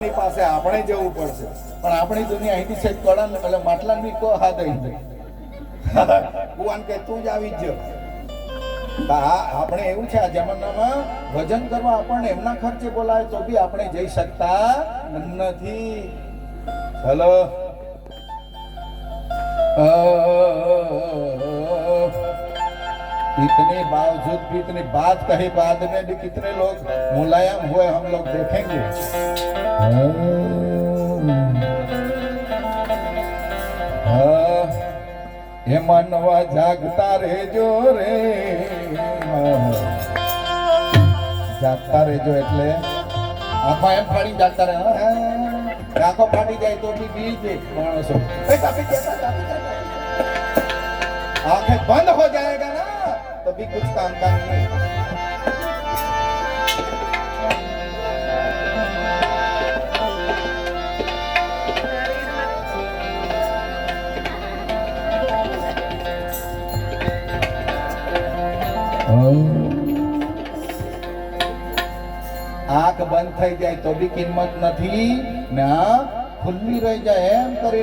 એની પાસે આપણે જવું પડશે પણ આપણી દુનિયા અહીંથી છે કળા ને એટલે માટલા ની કો હાથ અહીં કુવાન કે તું જ આવી જ હા આપણે એવું છે આ જમાનામાં ભજન કરવા આપણને એમના ખર્ચે બોલાવે તો બી આપણે જઈ શકતા નથી ચલો इतने बावजूद भी इतनी बात कही बाद में भी कितने लोग मुलायम हुए हम लोग देखेंगे હે. માનવા જાગતા રેજો રે. જાગતા રેજો એટલે આખા એમ ફાડી જાગતા રહે, હે. આખો ફાડી જાય તો બી બી છે માણસો. આંખે બંધ હો જાયગા ના, તો બી કુછ કામ કામ નહીં. આંખ બંધ થઈ જાય તો બી કિંમત નથી. ને ખુલ્લી રહી જાય એમ કરી